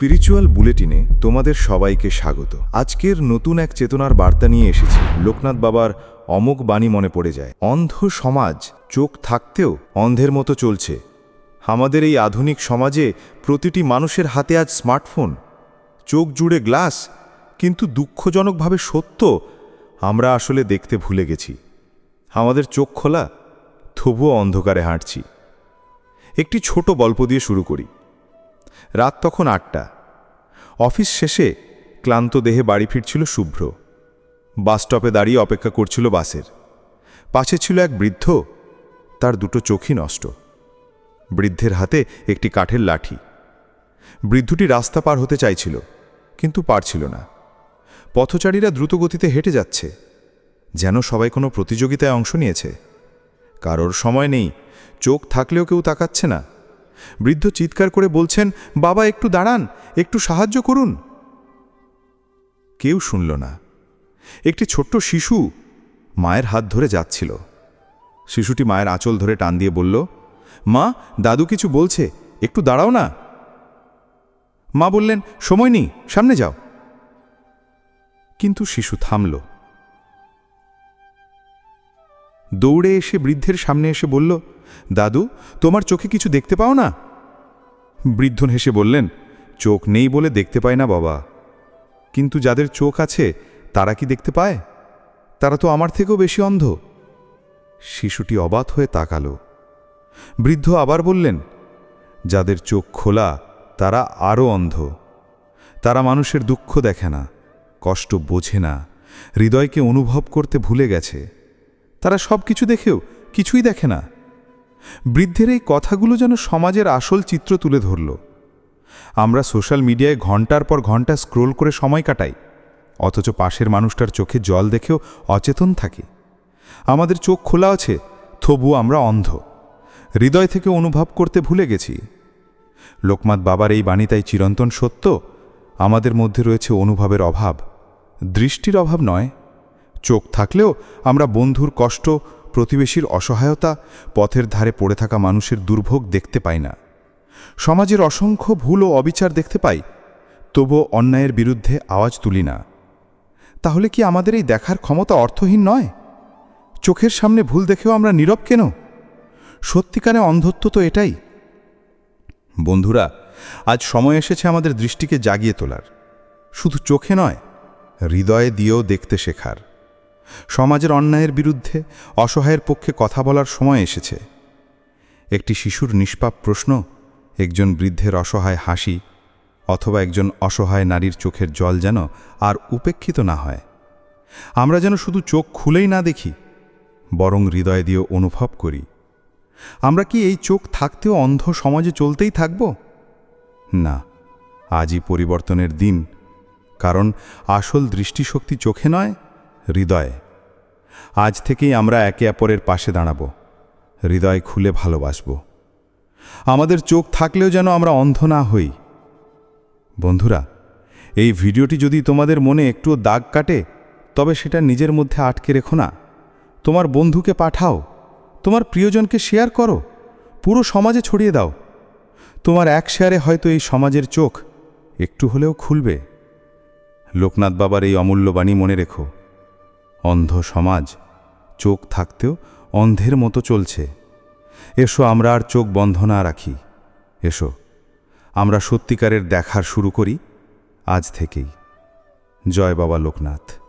Spiritual বুলেটিনে তোমাদের সবাইকে স্বাগত। আজকের নতুন এক চেতনার বার্তা নিয়ে এসেছি। লোকনাথ বাবার অমোক বাণী মনে পড়ে যায়। অন্ধ সমাজ চোখ থাকতেও অন্ধের মতো চলছে। আমাদের এই আধুনিক সমাজে প্রতিটি মানুষের হাতে আজ স্মার্টফোন, চোখ জুড়ে গ্লাস, কিন্তু দুঃখজনকভাবে সত্য আমরা আসলে দেখতে ভুলে গেছি। আমাদের চোখ খোলা, তবুও অন্ধকারে হাঁটছি। একটি ছোট গল্প দিয়ে শুরু করি। রাত তখন আটটা। অফিস শেষে ক্লান্ত দেহে বাড়ি ফিরছিল শুভ্র। বাস স্টপে দাঁড়িয়ে অপেক্ষা করছিল বাসের। পাশে ছিল এক বৃদ্ধ, তার দুটো চোখই নষ্ট। বৃদ্ধের হাতে একটি কাঠের লাঠি। বৃদ্ধটি রাস্তা পার হতে চাইছিল, কিন্তু পারছিল না। পথচারীরা দ্রুত গতিতে হেঁটে যাচ্ছে। যেন সবাই কোনো প্রতিযোগিতায় অংশ নিয়েছে। কারোর সময় নেই, চোখ থাকলেও কেউ তাকাচ্ছে না। বৃদ্ধ চিৎকার করে বলছেন, বাবা, একটু দাঁড়ান, একটু সাহায্য করুন। কেউ শুনল না। একটি ছোট্ট শিশু মায়ের হাত ধরে যাচ্ছিল। শিশুটি মায়ের আঁচল ধরে টান দিয়ে বলল, মা, দাদু কিছু বলছে, একটু দাঁড়াও না। মা বললেন, সময় নেই, সামনে যাও। কিন্তু শিশু থামল। দৌড়ে এসে বৃদ্ধের সামনে এসে বলল দাদু, তোমার চোখে কিছু দেখতে পাও না? বৃদ্ধ হেসে বললেন, চোখ নেই বলে দেখতে পায় না বাবা। কিন্তু যাদের চোখ আছে, তারা কি দেখতে পায়? তারা তো আমার থেকেও বেশি অন্ধ। শিশুটি অবাত হয়ে তাকালো। বৃদ্ধ আবার বললেন, যাদের চোখ খোলা, তারা আরও অন্ধ। তারা মানুষের দুঃখ দেখে না, কষ্ট বোঝে না, হৃদয়কে অনুভব করতে ভুলে গেছে। তারা সব কিছু দেখেও কিছুই দেখে না। বৃদ্ধের এই কথাগুলো যেন সমাজের আসল চিত্র তুলে ধরল। আমরা সোশ্যাল মিডিয়ায় ঘণ্টার পর ঘণ্টা স্ক্রোল করে সময় কাটাই, অথচ পাশের মানুষটার চোখে জল দেখেও অচেতন থাকি। আমাদের চোখ খোলা আছে, তবু আমরা অন্ধ। হৃদয় থেকে অনুভব করতে ভুলে গেছি। লোকমাত বাবার এই বাণী তাই চিরন্তন সত্য, আমাদের মধ্যে রয়েছে অনুভবের অভাব। দৃষ্টির অভাব নয়, চোখ থাকলেও আমরা বন্ধুর কষ্ট প্রতিবেশীর অসহায়তা পথের ধারে পড়ে থাকা মানুষের দুর্ভোগ দেখতে পাই না। সমাজের অসংখ্য ভুল ও অবিচার দেখতে পাই, তবুও অন্যায়ের বিরুদ্ধে আওয়াজ তুলি না। তাহলে কি আমাদের এই দেখার ক্ষমতা অর্থহীন নয়? চোখের সামনে ভুল দেখেও আমরা নীরব কেন? সত্যিকারে অন্ধত্ব তো এটাই। বন্ধুরা, আজ সময় এসেছে আমাদের দৃষ্টিকে জাগিয়ে তোলার। শুধু চোখে নয়, হৃদয়ে দিয়েও দেখতে শেখার। সমাজের অন্যায়ের বিরুদ্ধে অসহায়ের পক্ষে কথা বলার সময় এসেছে। একটি শিশুর নিষ্পাপ প্রশ্ন, একজন বৃদ্ধের অসহায় হাসি অথবা একজন অসহায় নারীর চোখের জল যেন আর উপেক্ষিত না হয়। আমরা যেন শুধু চোখ খুলেই না দেখি, বরং হৃদয় দিয়ে অনুভব করি। আমরা কি এই চোখ থাকতেও অন্ধ সমাজে চলতেই থাকব? না, আজই পরিবর্তনের দিন, কারণ আসল দৃষ্টিশক্তি চোখে নয় হৃদয়ে। আজ থেকেই আমরা একে অপরের পাশে দাঁড়াব, হৃদয় খুলে ভালোবাসব। আমাদের চোখ থাকলেও যেন আমরা অন্ধ না হই। বন্ধুরা, এই ভিডিওটি যদি তোমাদের মনে একটুও দাগ কাটে, তবে সেটা নিজের মধ্যে আটকে রেখো না। তোমার বন্ধুকে পাঠাও, তোমার প্রিয়জনকে শেয়ার করো, পুরো সমাজে ছড়িয়ে দাও। তোমার এক শেয়ারে হয়তো এই সমাজের চোখ একটু হলেও খুলবে। লোকনাথ বাবার এই অমূল্য বাণী মনে রেখো। অন্ধ সমাজ চোখ থাকতেও অন্ধের মতো চলছে। এসো আমরা আর চোখ বন্ধ না রাখি। এসো, আমরা সত্যিকারের দেখার শুরু করি আজ থেকেই। জয় বাবা লোকনাথ।